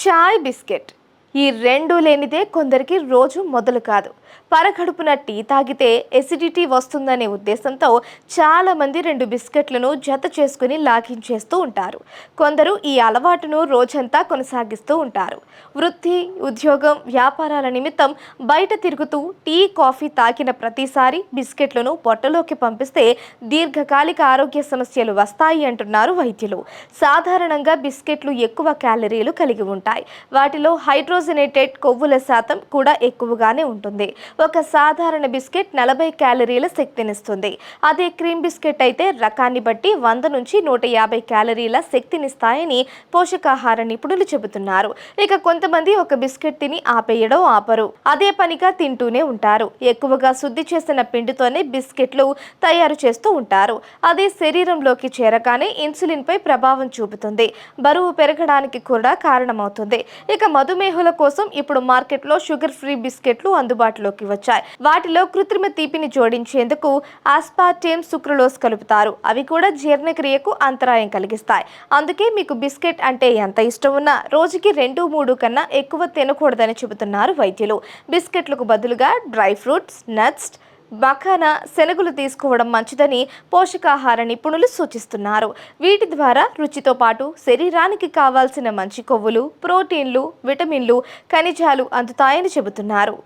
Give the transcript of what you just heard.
చాయ్ biscuit ఈ రెండు లేనిదే కొందరికి రోజు మొదలు కాదు. పరగడుపున టీ తాగితే ఎసిడిటీ వస్తుందనే ఉద్దేశంతో చాలామంది రెండు బిస్కెట్లను జత చేసుకుని లాగించేస్తూ ఉంటారు. కొందరు ఈ అలవాటును రోజంతా కొనసాగిస్తూ ఉంటారు. వృత్తి ఉద్యోగం వ్యాపారాల నిమిత్తం బయట తిరుగుతూ టీ కాఫీ తాకిన ప్రతిసారి బిస్కెట్లను పొట్టలోకి పంపిస్తే దీర్ఘకాలిక ఆరోగ్య సమస్యలు వస్తాయి అంటున్నారు వైద్యులు. సాధారణంగా బిస్కెట్లు ఎక్కువ క్యాలరీలు కలిగి ఉంటాయి. వాటిలో హైడ్రో హైడ్రోజనేటెడ్ కొవ్వుల శాతం కూడా ఎక్కువగానే ఉంటుంది. ఒక సాధారణ బిస్కెట్ నలభై క్యాలరీల శక్తినిస్తుంది. అదే క్రీమ్ బిస్కెట్ అయితే రకాన్ని బట్టి వంద నుంచి నూట యాభై క్యాలరీల శక్తినిస్తాయని పోషకాహార నిపుణులు చెబుతున్నారు. ఇక కొంతమంది ఒక బిస్కెట్ తిని ఆపేయడం ఆపరు. అదే పనిగా తింటూనే ఉంటారు. ఎక్కువగా శుద్ధి చేసిన పిండితోనే బిస్కెట్లు తయారు చేస్తూ ఉంటారు. అది శరీరంలోకి చేరగానే ఇన్సులిన్ పై ప్రభావం చూపుతుంది. బరువు పెరగడానికి కూడా కారణమవుతుంది. ఇక మధుమేహుల కోసం ఇప్పుడు మార్కెట్లో షుగర్ ఫ్రీ బిస్కెట్లు అందుబాటులోకి వచ్చాయి. వాటిలో కృత్రిమ తీపిని జోడించేందుకు ఆస్పార్టేమ్ సుక్రలోస్ కలుపుతారు. అవి కూడా జీర్ణక్రియకు అంతరాయం కలిగిస్తాయి. అందుకే మీకు బిస్కెట్ అంటే ఎంత ఇష్టం ఉన్నా రోజుకి రెండు మూడు కన్నా ఎక్కువ తినకూడదని చెబుతున్నారు వైద్యులు. బిస్కెట్లకు బదులుగా డ్రై ఫ్రూట్స్ నట్స్ బకానా శనగలు తీసుకోవడం మంచిదని పోషకాహార నిపుణులు సూచిస్తున్నారు. వీటి ద్వారా రుచితో పాటు శరీరానికి కావాల్సిన మంచి కొవ్వులు ప్రోటీన్లు విటమిన్లు ఖనిజాలు అందుతాయని చెబుతున్నారు.